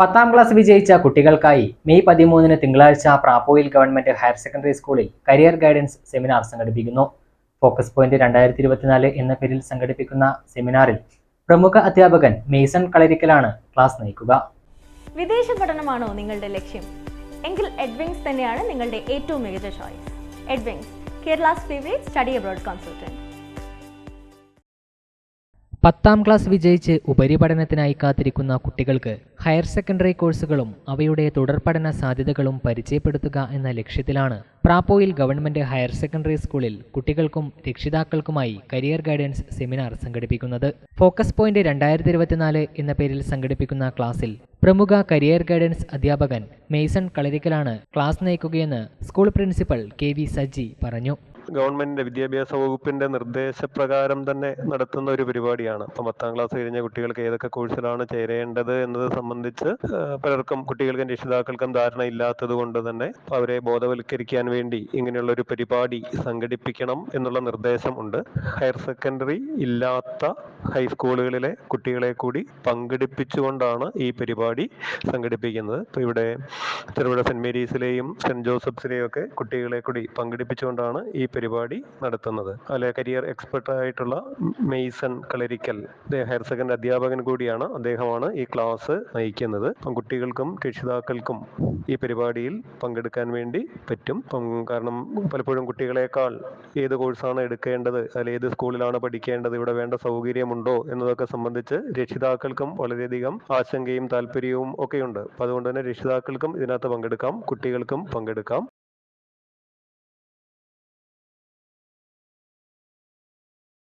പത്താം ക്ലാസ് വിജയിച്ച കുട്ടികൾക്കായി മെയ് പതിമൂന്നിന് തിങ്കളാഴ്ച പ്രാപ്പോയിൽ ഗവൺമെന്റ് ഹയർ സെക്കൻഡറി സ്കൂളിൽ കരിയർ ഗൈഡൻസ് സെമിനാർ സംഘടിപ്പിക്കുന്നു. ഫോക്കസ് പോയിന്റ് രണ്ടായിരത്തി ഇരുപത്തിനാല് എന്ന പേരിൽ സംഘടിപ്പിക്കുന്ന സെമിനാറിൽ പ്രമുഖ അധ്യാപകൻ മെയ്സൺ കളരിക്കലാണ് ക്ലാസ് നയിക്കുക. വിദേശ പഠനമാണോ നിങ്ങളുടെ ലക്ഷ്യം? എങ്കിൽ എഡ്വിങ്സ് തന്നെയാണ് നിങ്ങളുടെ ഏറ്റവും മികച്ച choice Edwings Kerala's favourite study abroad consultant പത്താം ക്ലാസ് വിജയിച്ച് ഉപരിപഠനത്തിനായി കാത്തിരിക്കുന്ന കുട്ടികൾക്ക് ഹയർ സെക്കൻഡറി കോഴ്സുകളും അവയുടെ തുടർപഠന സാധ്യതകളും പരിചയപ്പെടുത്തുക എന്ന ലക്ഷ്യത്തിലാണ് പ്രാപ്പോയിൽ ഗവൺമെന്റ് ഹയർ സെക്കൻഡറി സ്കൂളിൽ കുട്ടികൾക്കും രക്ഷിതാക്കൾക്കുമായി കരിയർ ഗൈഡൻസ് സെമിനാർ സംഘടിപ്പിക്കുന്നത്. ഫോക്കസ് പോയിന്റ് രണ്ടായിരത്തി ഇരുപത്തിനാല് എന്ന പേരിൽ സംഘടിപ്പിക്കുന്ന ക്ലാസ്സിൽ പ്രമുഖ കരിയർ ഗൈഡൻസ് അധ്യാപകൻ മെയ്സൺ കളരിക്കലാണ് class നയിക്കുകയെന്ന് school principal K V Sajji പറഞ്ഞു. ഗവൺമെന്റിന്റെ വിദ്യാഭ്യാസ വകുപ്പിന്റെ നിർദ്ദേശപ്രകാരം തന്നെ നടത്തുന്ന ഒരു പരിപാടിയാണ്. അപ്പം പത്താം ക്ലാസ് കഴിഞ്ഞ കുട്ടികൾക്ക് ഏതൊക്കെ കോഴ്സിലാണ് ചേരേണ്ടത് എന്നത് സംബന്ധിച്ച് പലർക്കും കുട്ടികൾക്കും രക്ഷിതാക്കൾക്കും ധാരണ ഇല്ലാത്തത് കൊണ്ട് തന്നെ അവരെ ബോധവൽക്കരിക്കാൻ വേണ്ടി ഇങ്ങനെയുള്ള ഒരു പരിപാടി സംഘടിപ്പിക്കണം എന്നുള്ള നിർദ്ദേശം ഉണ്ട്. ഹയർ സെക്കൻഡറി ഇല്ലാത്ത ഹൈസ്കൂളുകളിലെ കുട്ടികളെ കൂടി പങ്കെടുപ്പിച്ചുകൊണ്ടാണ് ഈ പരിപാടി സംഘടിപ്പിക്കുന്നത്. ഇപ്പൊ ഇവിടെ ചെറുപുഴ സെന്റ് മേരീസിലെയും സെന്റ് ജോസഫ്സിലെയും ഒക്കെ കുട്ടികളെ കൂടി പങ്കെടുപ്പിച്ചുകൊണ്ടാണ് ഈ പരിപാടി നടത്തുന്നത്. അല്ലെ കരിയർ എക്സ്പെർട്ട് ആയിട്ടുള്ള മെയ്സൺ കളരിക്കൽ. ഹയർ സെക്കൻഡറി അധ്യാപകൻ കൂടിയാണ് അദ്ദേഹമാണ് ഈ ക്ലാസ് നയിക്കുന്നത്. അപ്പം കുട്ടികൾക്കും രക്ഷിതാക്കൾക്കും ഈ പരിപാടിയിൽ പങ്കെടുക്കാൻ വേണ്ടി പറ്റും. കാരണം പലപ്പോഴും കുട്ടികളെക്കാൾ ഏത് കോഴ്സാണ് എടുക്കേണ്ടത് അതിൽ ഏത് സ്കൂളിലാണ് പഠിക്കേണ്ടത് ഇവിടെ വേണ്ട സൗകര്യമുണ്ടോ എന്നതൊക്കെ സംബന്ധിച്ച് രക്ഷിതാക്കൾക്കും വളരെയധികം ആശങ്കയും താല്പര്യവും ഒക്കെയുണ്ട്. അപ്പം അതുകൊണ്ട് തന്നെ രക്ഷിതാക്കൾക്കും ഇതിനകത്ത് പങ്കെടുക്കാം കുട്ടികൾക്കും പങ്കെടുക്കാം.